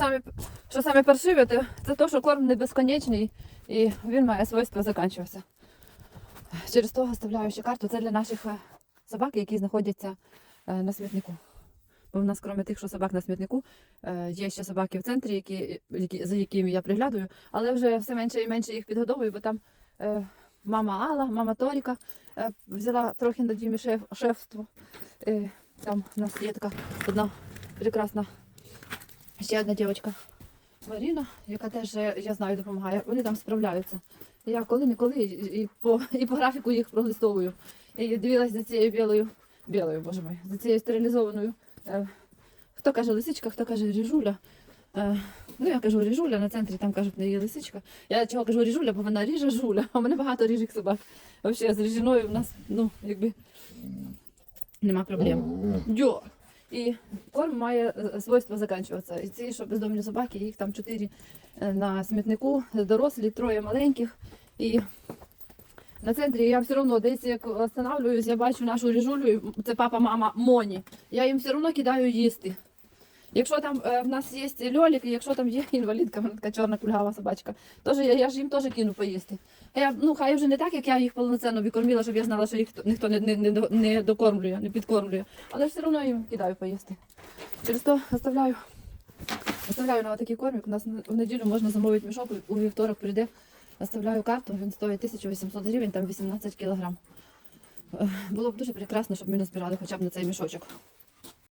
саме, що саме паршиве, то це те, що корм не безконечний і він має свойство закінчуватися. Через то оставляю ще карту. Це для наших е, собак, які знаходяться е, на смітнику. Бо в нас, крім тих, що собак на смітнику, е, є ще собаки в центрі, які, які, за якими я приглядаю, але вже все менше і менше їх підгодовую, бо там е, мама Алла, мама Торіка е, взяла трохи на дімі шеф, шефство. Е, там у нас є така одна прекрасна ще одна дівчинка Маріна, яка теж е, я знаю допомагає. Вони там справляються. Я коли-неколи і, і, по, і по графіку їх пролистовую. І дивилась за цією білою, білою, боже мой, за цією стерилізованою. Е, хто каже лисичка, хто каже ріжуля. Е, ну, я кажу ріжуля, на центрі там кажуть, не є лисичка. Я чого кажу ріжуля, бо вона ріже жуля, а в мене багато ріжих собак. Взагалі, з ріжиною в нас, ну, якби нема проблем. Дьо. І корм має е, свойство закінчуватися. І ці, що бездомні собаки, їх там чотири е, на смітнику, дорослі, троє маленьких. І на центрі я все одно десь як останавливаюсь, я бачу нашу ріжулю, це папа, мама Моні. Я їм все одно кидаю їсти. Якщо там е, в нас є льолік, якщо там є інвалідка, вона така чорна кульгава собачка, теж я, я ж їм теж кину поїсти. А я, ну, хай вже не так, як я їх повноцінно викормила, щоб я знала, що їх ніхто не, не, не, не докормлює, не підкормлює. Але все одно їм кидаю поїсти. Через то оставляю, оставляю на такий кормик. У нас в неділю можна замовити мішок, у вівторок прийде. Оставляю карту, він стоїть 1800 гривень, там 18 кілограм. Е, Було б дуже прекрасно, щоб ми назбирали хоча б на цей мішочок.